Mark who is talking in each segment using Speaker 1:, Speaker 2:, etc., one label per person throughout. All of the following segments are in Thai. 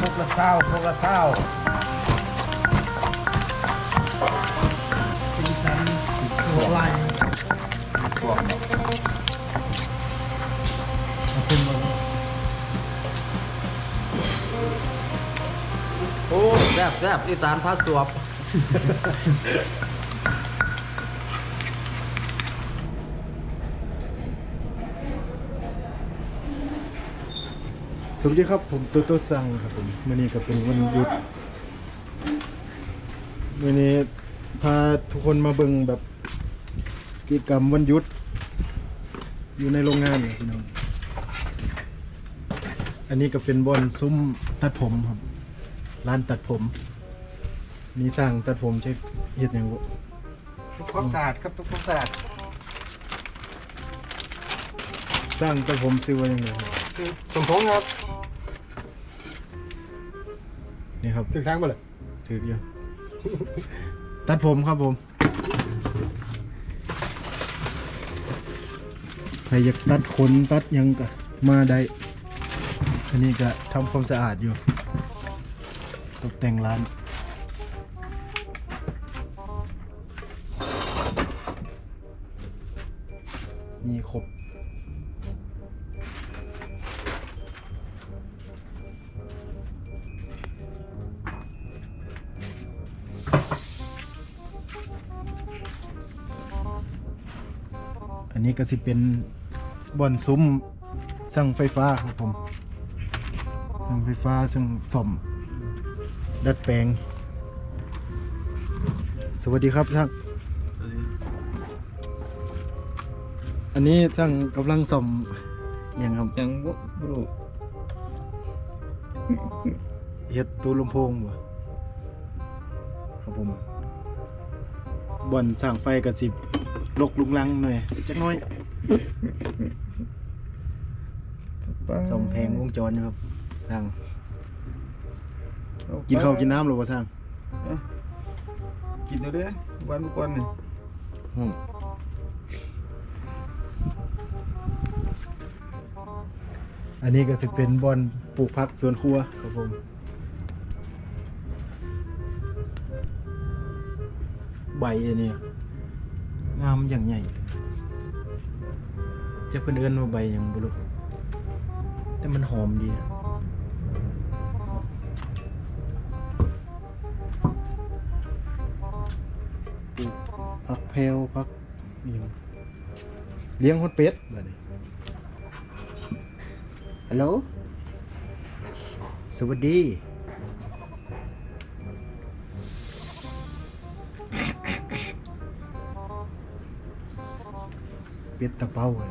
Speaker 1: พวกละเศร้าพวกละเศร้า
Speaker 2: เป็นการตัวลาย
Speaker 1: พวก
Speaker 2: มาซึมมา
Speaker 1: โอ้แซ่บแซ่บอีสานพักจวบ
Speaker 2: สวัสดีครับผมตัวตัวซังครับผมวันนี้ก็เป็นวันหยุดวันนี้พาทุกคนมาเบิ่งแบบกิจกรรมวันหยุด อยู่ในโรงงานเนี่ยพี่น้องอันนี้ก็เป็นบอนซุ้มตัดผมครับ ร้านตัดผม นี่สร้างตัดผมใช้เฮ็ดหยังบ่
Speaker 3: ทุกความสะอาดครับทุกความสะอาด
Speaker 2: สร้างตัดผมซื้อไว้ยังไงครับ
Speaker 3: คือสมพงษ์ครับ
Speaker 2: นี่ครับ
Speaker 3: ถึงทางบ่เลย
Speaker 2: ถืออยู่ตัดผมครับผมใครอยากตัดขนตัดหยังก็มาได้ อันนี้ก็ทำความสะอาดอยู่ ตกแต่งร้าน มีครบ นนี้ก็สิเป็นบ่อนซุ้มสั่งไฟฟ้าครับผมสั่งไฟฟ้าสั่งซ่อมดัดแปลง สวัสดีครับช่างอันนี้ช่างกำลังซ่อมอยังครับ
Speaker 3: ยังบ่รู้
Speaker 2: เฮ็ดตู้ลำโพงบ่ครับผมบ่อนสร้างไฟกับสิบ ลกลุงลังหน่อยจักหน้อยซ่อมแพงวงจรอยู่ครับสร้างกินข้าวกินน้ำหรือว่าสร้าง
Speaker 3: กินเดี๋ยวเด้อวันบุกวันนี่
Speaker 2: อืมอันนี้ก็จะเป็นบอนปลูกผักสวนครัวครับผมใบอันนี้ งามอย่างใหญ่จะเป็นเอื้อนว่าใบอย่างบุรุแต่มันหอมดีนะปลูกผักแพรวผักอหยังเลี้ยงฮดเป็ดแบบนี้ฮัลโหลสวัสดี เป็ดตะเป้าเลย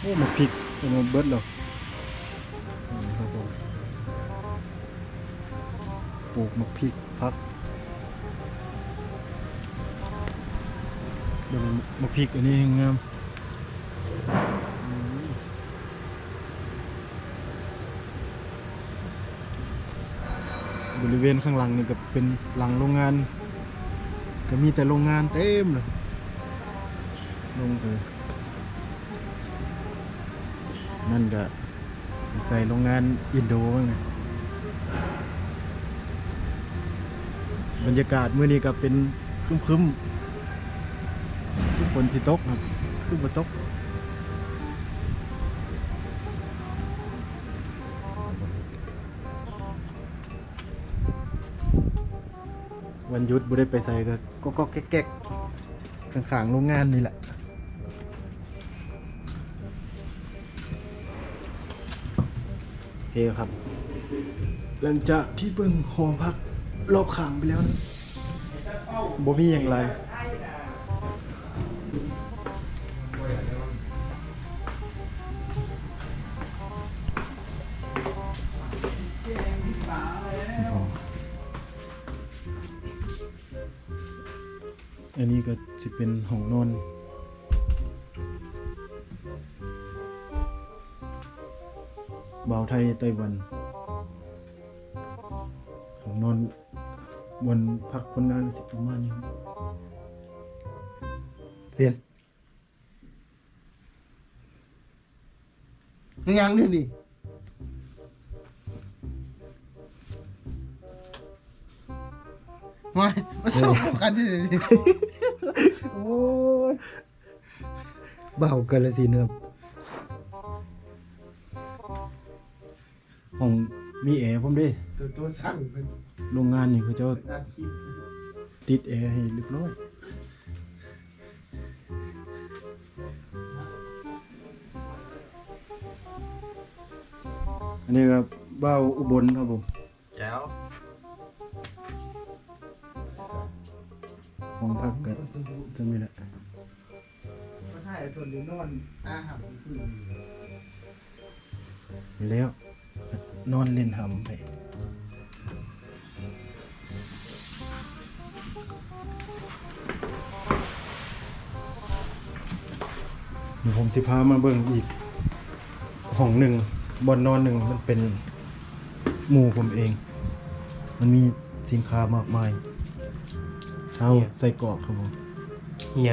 Speaker 2: โอ้มาพริกมาเบิดแล้วนี่ครับผมปลูกมะพริกพักเดี๋ยวมะพริกอันนี้งาม บริเวณข้างหลังนี่ก็เป็นหลังโรงงาน ก็มีแต่โรงงานเต็มเลยลงไปนั่นก็ใจโรงงานอินโดบ้างไงบรรยากาศเมื่อนี้ก็เป็นครึมๆคือฝนสิตกครับคือบ่ตก วันหยุดบ่ได้ไปใส่ก็ก็ก็แก๊กๆข้างๆโรงงานนี่แหละโอเคครับ หลังจากที่เบิ่งหอพักรอบข้างไปแล้วนะบ่มีอย่างไร อันนี้ก็จะเป็นห้องนอนบ่าวไทยไต้หวันนอนบนพักคนงานสิประมาณนี้ครับเสียน
Speaker 4: ยังยังนี่นี่ มามาส่งกันดิโอ้ย
Speaker 2: เบากันเลยสิเนื้อห้องมีแอร์ผมเด้วย
Speaker 4: ตัวตัวสั่งเป็น
Speaker 2: โรงงานนี่เขาเจะ
Speaker 4: อาทิตย์
Speaker 2: ติดแอร์ให้เรียบร้อยอันนี้ครับเบ้าอุบลครับผม ห้องพักกันจะมีแหละ
Speaker 4: มาถ่ายส่วนนี้นอนอาหารคือ
Speaker 2: แล้ว นอนเล่นหำไปผมสิพามาเบิ่งอีกห้องหนึ่งบนนอนหนึ่งมันเป็นหมู่ผมเอง มันมีสินค้ามากมาย เอาใส่กรอกครับผม
Speaker 5: เฮีย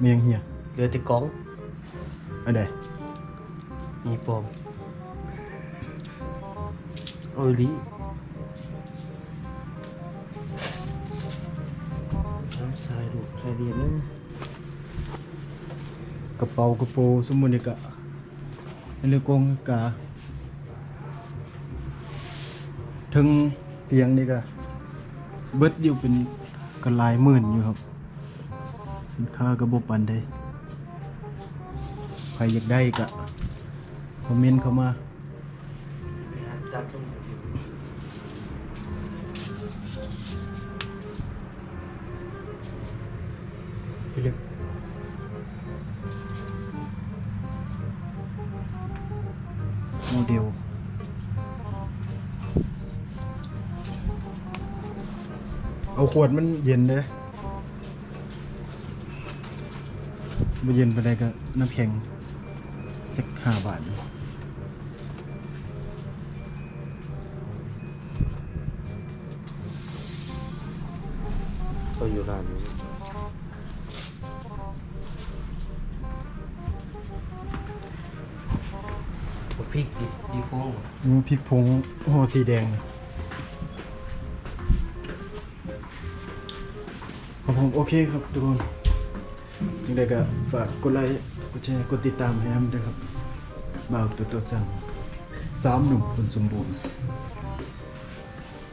Speaker 2: เมียงเฮีย
Speaker 5: เหลือแต่กล้อง
Speaker 2: อันใด
Speaker 5: มีปลอมเอาอีหลีเอาใส่ลูกใส่เรียนนะ
Speaker 2: กระเป๋ากระโปรงสมุนิกะในเรือกงกาถึงเตียงนี่ก็เบิดอยู่เป็น ก็หลายหมื่นอยู่ครับ สินค้ากระบบปันได้ใครอยากได้ก็คอมเมนต์เข้ามา
Speaker 5: ไปดลง
Speaker 2: พี่เล็ก เอาขวดมันเย็นเด้อมันเย็นไปได้ก็น้ำแข็งสักห้าบาท
Speaker 5: ก็อยู่ร้านนี้บ่พริกดิดีโค้ง
Speaker 2: นี่พริกผงห่อสีแดงครับ ผมโอเคครับทุกคนยังไงก็ฝากกดไลค์กดแชร์กดติดตามให้น้ำด้วยครับบ่าวตัวตัวสั่งสามหนุ่มคนสมบูรณ์